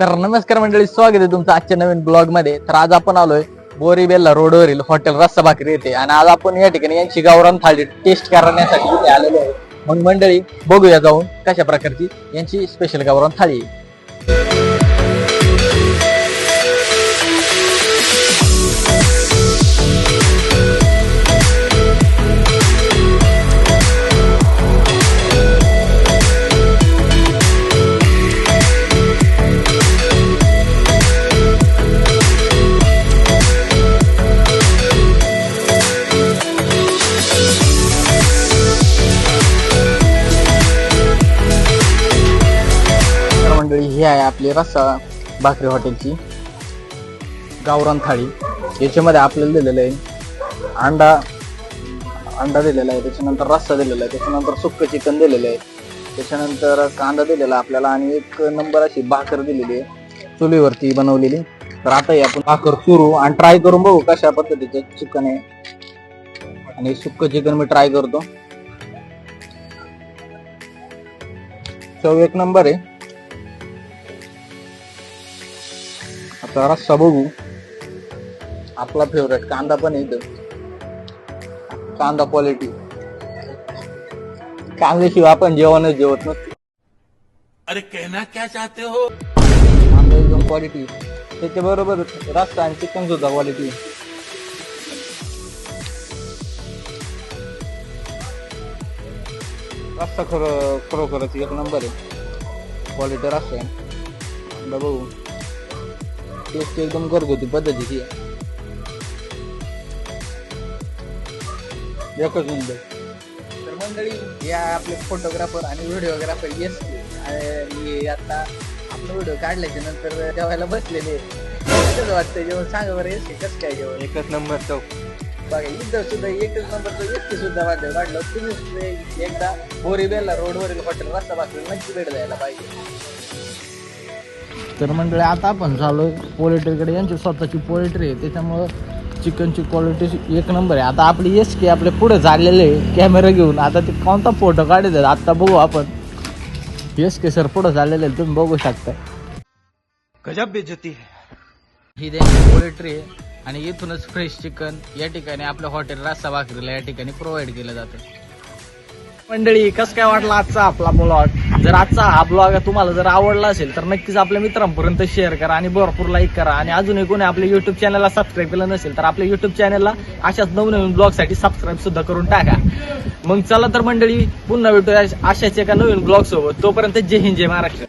तर नमस्कार मंडळी स्वागत आहे तुमचं आजच्या नवीन ब्लॉगमध्ये तर आज आपण आलोय बोरीबेल्ला रोडवरील हॉटेल रस्सा भाकरी येते आणि आज आपण या ठिकाणी यांची गावरान थाळी टेस्ट करण्यासाठी आलेलो आहे. मग मंडळी बघूया जाऊन कशा प्रकारची यांची स्पेशल गावरान थाळी मंडळी ही आहे आपली रस्सा भाकरी हॉटेलची. गावरान थाळी. याच्यामध्ये आपल्याला दिलेलं आहे. अंडा अंडा दिलेला आहे त्याच्यानंतर रस्सा दिलेला आहे त्याच्यानंतर सुक्क चिकन दिलेलं आहे. त्याच्यानंतर कांदा दिलेला आहे आपल्याला आणि एक नंबर अशी भाकर दिलेली आहे. चुलीवरती बनवलेली. तर आता आपण भाकर चुरू आणि ट्राय करून बघू कशा पद्धतीचं चिकन आहे. आणि सुक्क चिकन मी ट्राय करतो. चव एक नंबर आहे. आता रस्सा बघू. आपला फेवरेट कांदा पण इथं. कांदा क्वालिटी कांद्याशिवाय आपण जेवणच जेवत नसतो. अरे कहना क्या चाहते हो? कांदा एकदम क्वालिटी त्याच्या बरोबर रस्सा आणि चिकन सुद्धा क्वालिटी रस्सा खरं खरोखरच एक नंबर आहे. क्वालिटी रस्सा आहे. बघू. टेस्ट एकदम घरगुती पद्धतीची आहे. एकच नंबर तर मंडळी या आपले फोटोग्राफर आणि व्हिडिओग्राफर येस आणि आता आपला व्हिडिओ काढल्याच्या नंतर जेवायला बसलेले कसं वाटतं जेवण? सांगा बरं येस कसं काय जेवण? एकच नंबर चौक बघा इथं सुद्धा एकच नंबरचं व्यक्ती सुद्धा वाढलं वाढलं तुम्ही एकदा बोरीबेला रोडवरील हॉटेल रस्ता भाकरी नक्की भेट द्यायला पाहिजे. तर मंडळी आता आपण झालो पोल्ट्रीकडे. यांची स्वतःची पोल्ट्री आहे त्याच्यामुळं चिकनची क्वालिटी एक नंबर आहे. आता आपली येस की आपल्या पुढे झालेले कॅमेरा घेऊन आता ते कोणता फोटो काढायचा आता बघू आपण. येस के सर पुढे झालेले आहे, तुम्ही बघू शकता. गजब बेइज्जती है। ही त्यांची पोल्ट्री आहे आणि इथूनच फ्रेश चिकन या ठिकाणी आपल्या हॉटेल रस्सा भाकरीला या ठिकाणी प्रोव्हाइड केलं जातं. मंडळी कस काय वाटला आजचा आपला ब्लॉग जर आजचा हा ब्लॉग तुम्हाला जर आवडला असेल तर नक्कीच आपल्या मित्रांपर्यंत शेअर करा आणि भरपूर लाईक करा. आणि अजूनही कोणी आपल्या युट्यूब चॅनलला सबस्क्राईब केलं नसेल तर आपल्या युट्यूब चॅनलला अशाच नवनवीन ब्लॉगसाठी सबस्क्राईब सुद्धा करून टाका. मग चला तर मंडळी पुन्हा भेटूया अशाच एका नवीन ब्लॉग सोबत. तोपर्यंत जय हिंद जय महाराष्ट्र.